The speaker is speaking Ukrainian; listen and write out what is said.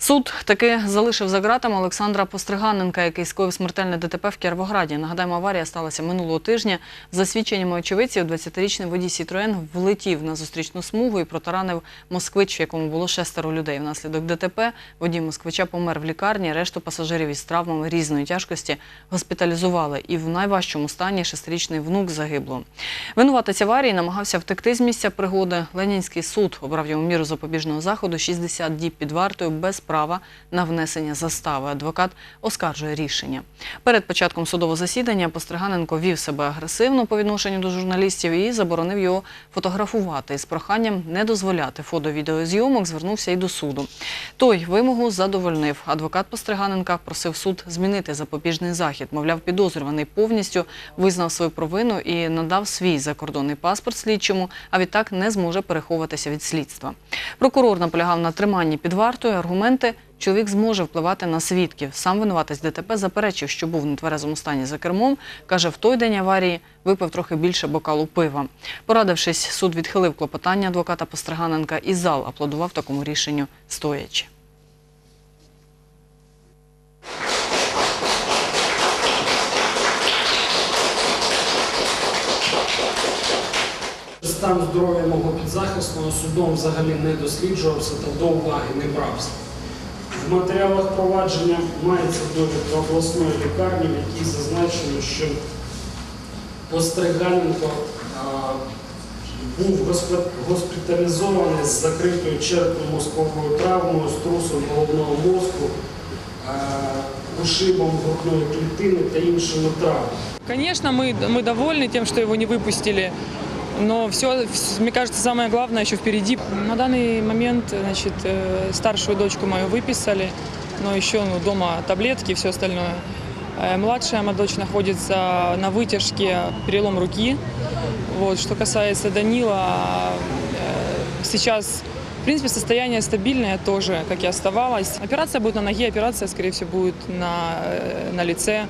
Суд таки залишив за ґратами Олександра Постриганенка, який скоїв смертельне ДТП в Кіровограді. Нагадаємо, аварія сталася минулого тижня. За свідченнями очевидців, 20-річний водій Сітроен влетів на зустрічну смугу і протаранив москвич, в якому було шестеро людей. Внаслідок ДТП водій москвича помер в лікарні. Решту пасажирів із травмами різної тяжкості госпіталізували. І в найважчому стані шестирічний внук загибло. Винуватець аварії намагався втекти з місця пригоди. Ленінський суд обрав йому міру запобіжного заходу 60 діб під вартою без права на внесення застави. Адвокат оскаржує рішення. Перед початком судового засідання Постриганенко вів себе агресивно по відношенню до журналістів і заборонив його фотографувати. З проханням не дозволяти фото-відеозйомок звернувся і до суду. Той вимогу задовольнив. Адвокат Постриганенка просив суд змінити запобіжний захід. Мовляв, підозрюваний повністю визнав свою провину і надав свій закордонний паспорт слідчому, а відтак не зможе переховуватися від слідства. Прокурор наполягав на триманні під вартою. Аргументи чоловік зможе впливати на свідків. Сам винуватець ДТП заперечив, що був в нетверезому стані за кермом. Каже, в той день аварії випив трохи більше бокалу пива. Порадившись, суд відхилив клопотання адвоката Постриганенка і зал аплодував такому рішенню стоячи. Стан здоров'я мого підзахисного судом взагалі не досліджувався та до уваги не брався. В матеріалах провадження мається довідка обласної лікарні, в якій зазначено, що Постриганенко а, був госпе- госпіталізований з закритою черепно-мозковою травмою, струсом головного мозку, а, ушибом грудної клітини та іншими травмами. Конечно, мы, мы довольны тем, что его не выпустили, Но все, мне кажется, самое главное еще впереди. На данный момент, значит, э, старшую дочку мою выписали, но еще ну, дома таблетки и все остальное. Э, Младшая моя дочь находится на вытяжке, перелом руки. Вот. Что касается Данила, э, сейчас, в принципе, состояние стабильное тоже, как и оставалось. Операция будет на ноге, операция, скорее всего, будет на, на лице.